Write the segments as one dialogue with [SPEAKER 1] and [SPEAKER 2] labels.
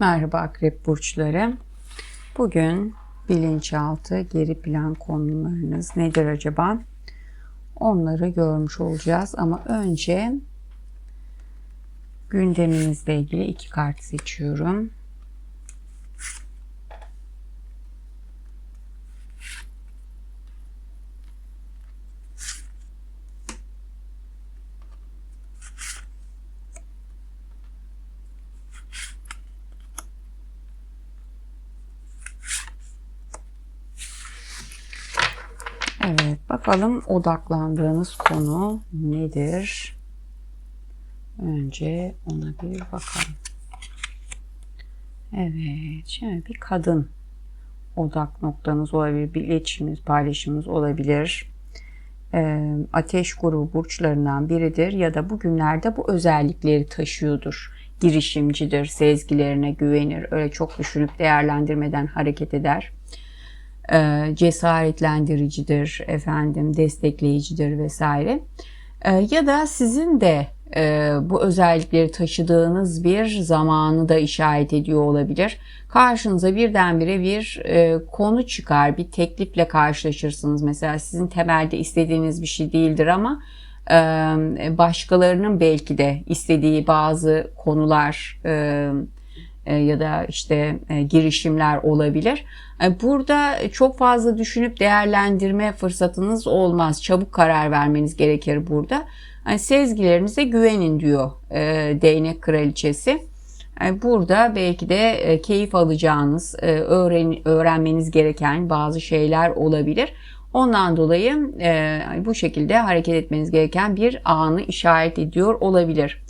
[SPEAKER 1] Merhaba Akrep Burçları. Bugün bilinçaltı, geri plan konularınız nedir acaba? Onları görmüş olacağız ama önce gündeminizle ilgili iki kart seçiyorum. Evet, bakalım odaklandığınız konu nedir? Önce ona bir bakalım. Evet, şimdi bir kadın odak noktanız olabilir, bir iletişiminiz, paylaşımınız olabilir. Ee, ateş grubu burçlarından biridir ya da bugünlerde bu özellikleri taşıyordur. Girişimcidir, sezgilerine güvenir, öyle çok düşünüp değerlendirmeden hareket eder e, cesaretlendiricidir, efendim destekleyicidir vesaire. E, ya da sizin de e, bu özellikleri taşıdığınız bir zamanı da işaret ediyor olabilir. Karşınıza birdenbire bir konu çıkar, bir teklifle karşılaşırsınız. Mesela sizin temelde istediğiniz bir şey değildir ama başkalarının belki de istediği bazı konular ya da işte girişimler olabilir. E, burada çok fazla düşünüp değerlendirme fırsatınız olmaz. Çabuk karar vermeniz gerekir burada. Sezgilerinize güvenin diyor e, değnek kraliçesi. Burada belki de e, keyif alacağınız, e, öğren, öğrenmeniz gereken bazı şeyler olabilir. Ondan dolayı e, bu şekilde hareket etmeniz gereken bir anı işaret ediyor olabilir.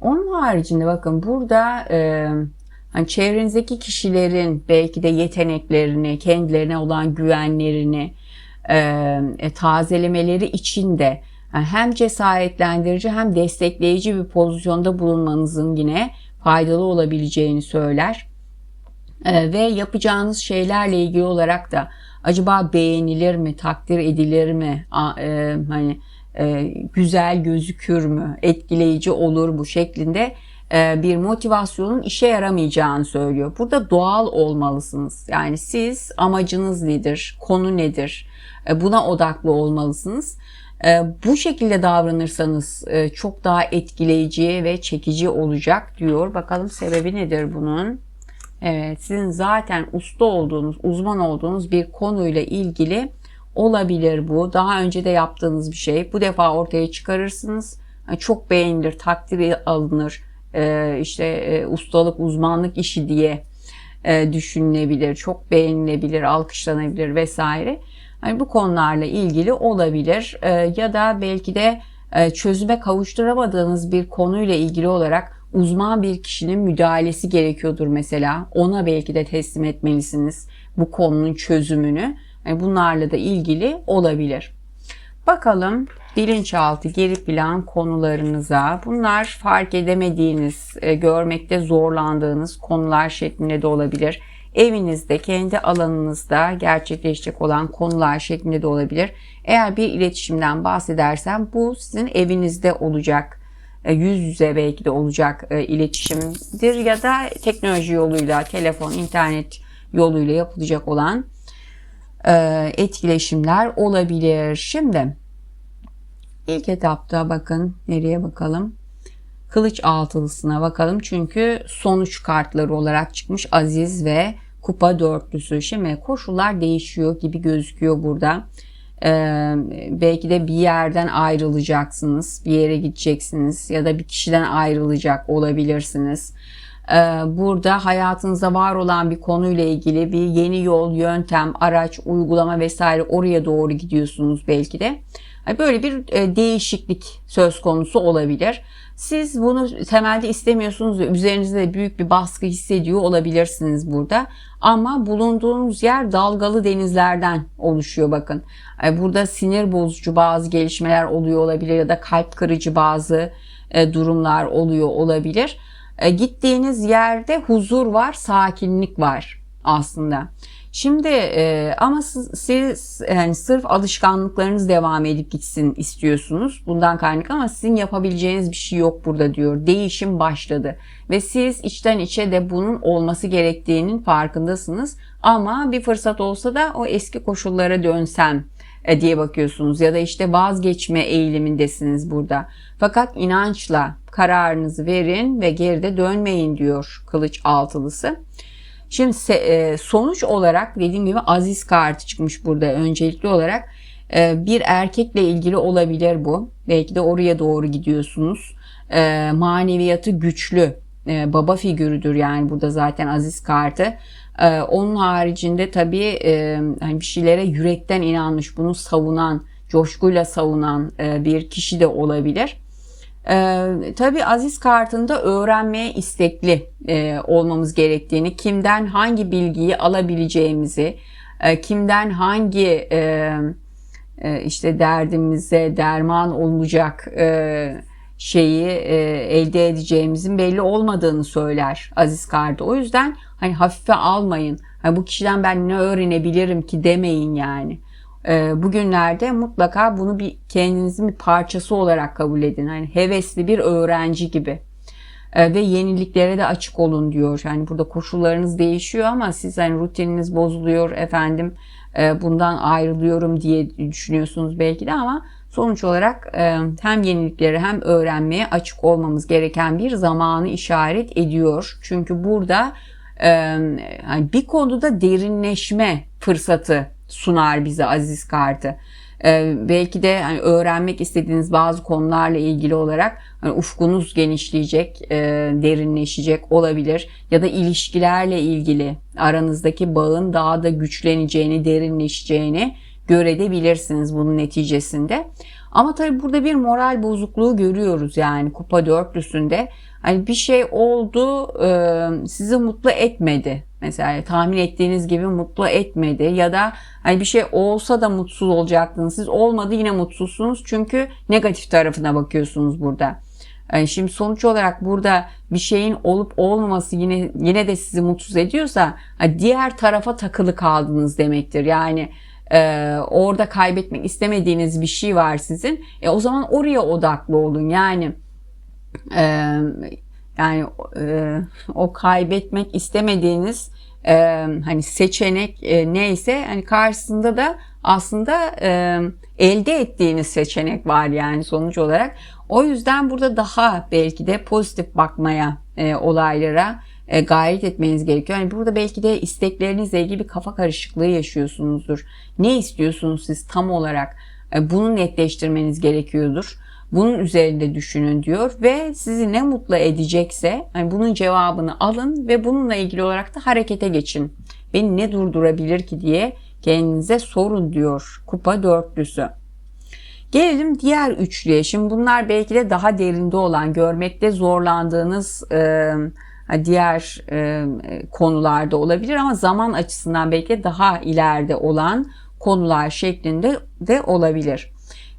[SPEAKER 1] Onun haricinde bakın burada e, Hani çevrenizdeki kişilerin belki de yeteneklerini, kendilerine olan güvenlerini e, e, tazelemeleri için de yani hem cesaretlendirici hem destekleyici bir pozisyonda bulunmanızın yine faydalı olabileceğini söyler. E, ve yapacağınız şeylerle ilgili olarak da acaba beğenilir mi, takdir edilir mi, A, e, hani e, güzel gözükür mü, etkileyici olur mu şeklinde bir motivasyonun işe yaramayacağını söylüyor. Burada doğal olmalısınız. Yani siz amacınız nedir, konu nedir e, buna odaklı olmalısınız. E, bu şekilde davranırsanız çok daha etkileyici ve çekici olacak diyor. Bakalım sebebi nedir bunun? Evet, sizin zaten usta olduğunuz, uzman olduğunuz bir konuyla ilgili olabilir bu. Daha önce de yaptığınız bir şey. Bu defa ortaya çıkarırsınız. Çok beğenilir, takdir alınır e, işte e, ustalık, uzmanlık işi diye e, düşünülebilir, çok beğenilebilir, alkışlanabilir vesaire. Yani bu konularla ilgili olabilir ya da belki de çözüme kavuşturamadığınız bir konuyla ilgili olarak uzman bir kişinin müdahalesi gerekiyordur mesela. Ona belki de teslim etmelisiniz bu konunun çözümünü. Yani bunlarla da ilgili olabilir. Bakalım bilinçaltı geri plan konularınıza. Bunlar fark edemediğiniz, e, görmekte zorlandığınız konular şeklinde de olabilir. Evinizde, kendi alanınızda gerçekleşecek olan konular şeklinde de olabilir. Eğer bir iletişimden bahsedersem bu sizin evinizde olacak e, yüz yüze belki de olacak e, iletişimdir ya da teknoloji yoluyla, telefon, internet yoluyla yapılacak olan etkileşimler olabilir. Şimdi İlk etapta bakın nereye bakalım? Kılıç altılısına bakalım. Çünkü sonuç kartları olarak çıkmış Aziz ve Kupa dörtlüsü. Şimdi koşullar değişiyor gibi gözüküyor burada. Ee, belki de bir yerden ayrılacaksınız, bir yere gideceksiniz ya da bir kişiden ayrılacak olabilirsiniz. Ee, burada hayatınızda var olan bir konuyla ilgili bir yeni yol, yöntem, araç, uygulama vesaire oraya doğru gidiyorsunuz belki de. Böyle bir e, değişiklik söz konusu olabilir. Siz bunu temelde istemiyorsunuz ve üzerinizde büyük bir baskı hissediyor olabilirsiniz burada. Ama bulunduğunuz yer dalgalı denizlerden oluşuyor bakın. Burada sinir bozucu bazı gelişmeler oluyor olabilir ya da kalp kırıcı bazı e, durumlar oluyor olabilir. E, gittiğiniz yerde huzur var, sakinlik var aslında. Şimdi e, ama siz, siz yani sırf alışkanlıklarınız devam edip gitsin istiyorsunuz. Bundan kaynaklı ama sizin yapabileceğiniz bir şey yok burada diyor. Değişim başladı ve siz içten içe de bunun olması gerektiğinin farkındasınız. Ama bir fırsat olsa da o eski koşullara dönsem e, diye bakıyorsunuz ya da işte vazgeçme eğilimindesiniz burada. Fakat inançla kararınızı verin ve geride dönmeyin diyor kılıç altılısı. Şimdi e, sonuç olarak dediğim gibi aziz kartı çıkmış burada öncelikli olarak. E, bir erkekle ilgili olabilir bu. Belki de oraya doğru gidiyorsunuz. E, maneviyatı güçlü baba figürüdür yani burada zaten aziz kartı. Onun haricinde tabii hani bir şeylere yürekten inanmış, bunu savunan, coşkuyla savunan bir kişi de olabilir. Ee, tabii Aziz kartında öğrenmeye istekli e, olmamız gerektiğini, kimden hangi bilgiyi alabileceğimizi, e, kimden hangi e, e, işte derdimize derman olacak e, şeyi e, elde edeceğimizin belli olmadığını söyler Aziz kartı. O yüzden hani hafife almayın. Hani bu kişiden ben ne öğrenebilirim ki demeyin yani. Ee, bugünlerde mutlaka bunu bir kendinizin bir parçası olarak kabul edin. Hani hevesli bir öğrenci gibi. Ee, ve yeniliklere de açık olun diyor. Yani burada koşullarınız değişiyor ama siz hani rutininiz bozuluyor efendim e, bundan ayrılıyorum diye düşünüyorsunuz belki de ama sonuç olarak e, hem yeniliklere hem öğrenmeye açık olmamız gereken bir zamanı işaret ediyor. Çünkü burada e, yani bir konuda derinleşme fırsatı sunar bize Aziz kartı. Ee, belki de hani öğrenmek istediğiniz bazı konularla ilgili olarak hani ufkunuz genişleyecek, e, derinleşecek olabilir ya da ilişkilerle ilgili aranızdaki bağın daha da güçleneceğini, derinleşeceğini görebilirsiniz bunun neticesinde. Ama tabii burada bir moral bozukluğu görüyoruz yani kupa dörtlüsünde. Hani bir şey oldu e, sizi mutlu etmedi. Mesela tahmin ettiğiniz gibi mutlu etmedi ya da hani bir şey olsa da mutsuz olacaktınız. Siz olmadı yine mutsuzsunuz çünkü negatif tarafına bakıyorsunuz burada. Yani şimdi sonuç olarak burada bir şeyin olup olmaması yine yine de sizi mutsuz ediyorsa diğer tarafa takılı kaldınız demektir. Yani e, orada kaybetmek istemediğiniz bir şey var sizin. E, o zaman oraya odaklı olun. Yani e, yani e, o kaybetmek istemediğiniz e, hani seçenek e, neyse hani karşısında da aslında e, elde ettiğiniz seçenek var yani sonuç olarak. O yüzden burada daha belki de pozitif bakmaya e, olaylara e, gayret etmeniz gerekiyor. Yani burada belki de isteklerinizle ilgili bir kafa karışıklığı yaşıyorsunuzdur. Ne istiyorsunuz siz tam olarak? E, bunu netleştirmeniz gerekiyordur. Bunun üzerinde düşünün diyor ve sizi ne mutlu edecekse hani bunun cevabını alın ve bununla ilgili olarak da harekete geçin. Beni ne durdurabilir ki diye kendinize sorun diyor kupa dörtlüsü. Gelelim diğer üçlüye. Şimdi bunlar belki de daha derinde olan, görmekte zorlandığınız e, diğer e, konularda olabilir ama zaman açısından belki daha ileride olan konular şeklinde de olabilir.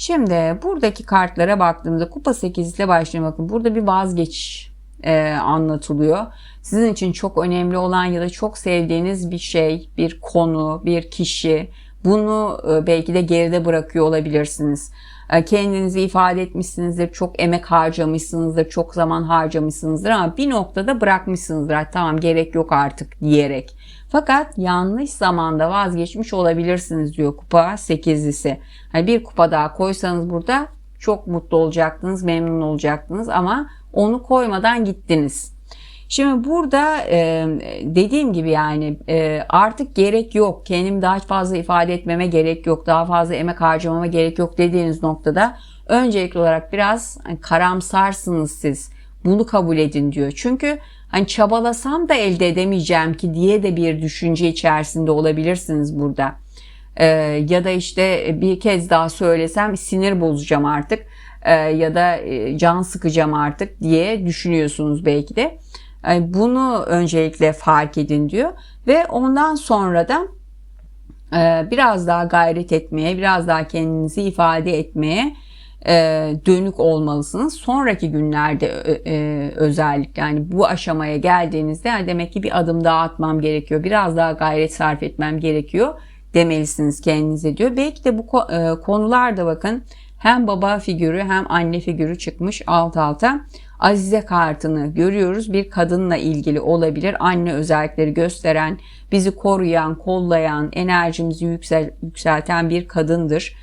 [SPEAKER 1] Şimdi buradaki kartlara baktığımızda kupa 8 ile başlayalım. Bakın burada bir vazgeç e, anlatılıyor. Sizin için çok önemli olan ya da çok sevdiğiniz bir şey, bir konu, bir kişi bunu e, belki de geride bırakıyor olabilirsiniz. E, kendinizi ifade etmişsinizdir, çok emek harcamışsınızdır, çok zaman harcamışsınızdır ama bir noktada bırakmışsınızdır. Tamam gerek yok artık diyerek. Fakat yanlış zamanda vazgeçmiş olabilirsiniz diyor kupa 8'lisi. Hani bir kupa daha koysanız burada çok mutlu olacaktınız, memnun olacaktınız ama onu koymadan gittiniz. Şimdi burada e, dediğim gibi yani e, artık gerek yok. Kendimi daha fazla ifade etmeme gerek yok. Daha fazla emek harcamama gerek yok dediğiniz noktada öncelikli olarak biraz hani, karamsarsınız siz. Bunu kabul edin diyor. Çünkü hani çabalasam da elde edemeyeceğim ki diye de bir düşünce içerisinde olabilirsiniz burada. Ee, ya da işte bir kez daha söylesem sinir bozacağım artık ee, ya da e, can sıkacağım artık diye düşünüyorsunuz belki de. Yani bunu öncelikle fark edin diyor ve ondan sonra da e, biraz daha gayret etmeye, biraz daha kendinizi ifade etmeye e, dönük olmalısınız. Sonraki günlerde e, e, özellikle yani bu aşamaya geldiğinizde yani demek ki bir adım daha atmam gerekiyor. Biraz daha gayret sarf etmem gerekiyor demelisiniz kendinize diyor. Belki de bu ko- konularda bakın hem baba figürü hem anne figürü çıkmış alt alta. Azize kartını görüyoruz. Bir kadınla ilgili olabilir. Anne özellikleri gösteren, bizi koruyan, kollayan, enerjimizi yüksel, yükselten bir kadındır.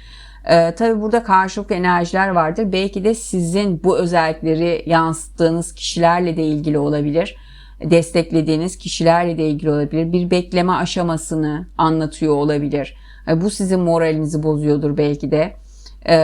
[SPEAKER 1] Ee, tabii burada karşılıklı enerjiler vardır. Belki de sizin bu özellikleri yansıttığınız kişilerle de ilgili olabilir. Desteklediğiniz kişilerle de ilgili olabilir. Bir bekleme aşamasını anlatıyor olabilir. Ee, bu sizin moralinizi bozuyordur belki de. Ee,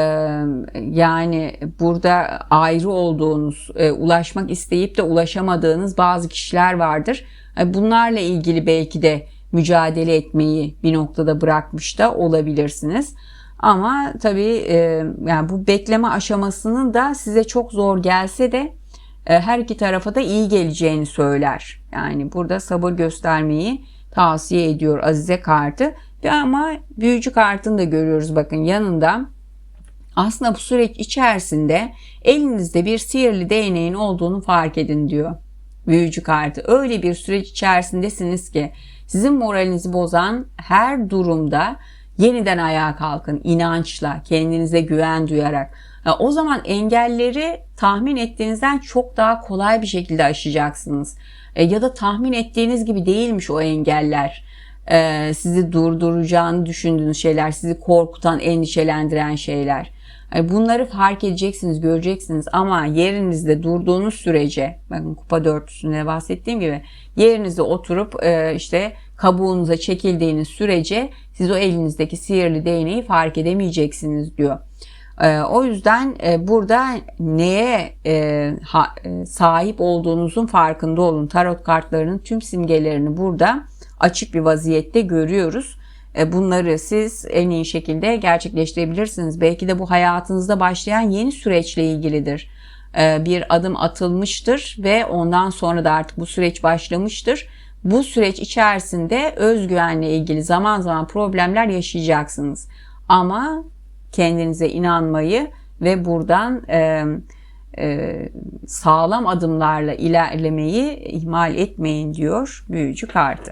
[SPEAKER 1] yani burada ayrı olduğunuz, e, ulaşmak isteyip de ulaşamadığınız bazı kişiler vardır. Ee, bunlarla ilgili belki de mücadele etmeyi bir noktada bırakmış da olabilirsiniz. Ama tabii e, yani bu bekleme aşamasının da size çok zor gelse de e, her iki tarafa da iyi geleceğini söyler. Yani burada sabır göstermeyi tavsiye ediyor Azize kartı. Ama büyücü kartını da görüyoruz bakın yanında. Aslında bu süreç içerisinde elinizde bir sihirli değneğin olduğunu fark edin diyor. Büyücü kartı. Öyle bir süreç içerisindesiniz ki sizin moralinizi bozan her durumda yeniden ayağa kalkın inançla, kendinize güven duyarak. O zaman engelleri tahmin ettiğinizden çok daha kolay bir şekilde aşacaksınız. E, ya da tahmin ettiğiniz gibi değilmiş o engeller. E, sizi durduracağını düşündüğünüz şeyler, sizi korkutan, endişelendiren şeyler. E, bunları fark edeceksiniz, göreceksiniz ama yerinizde durduğunuz sürece, bakın kupa dörtlüsünde bahsettiğim gibi yerinizde oturup işte kabuğunuza çekildiğiniz sürece siz o elinizdeki sihirli değneği fark edemeyeceksiniz diyor. O yüzden burada neye sahip olduğunuzun farkında olun. Tarot kartlarının tüm simgelerini burada açık bir vaziyette görüyoruz. Bunları siz en iyi şekilde gerçekleştirebilirsiniz. Belki de bu hayatınızda başlayan yeni süreçle ilgilidir. Bir adım atılmıştır ve ondan sonra da artık bu süreç başlamıştır. Bu süreç içerisinde özgüvenle ilgili zaman zaman problemler yaşayacaksınız. Ama kendinize inanmayı ve buradan e, e, sağlam adımlarla ilerlemeyi ihmal etmeyin diyor büyücü kartı.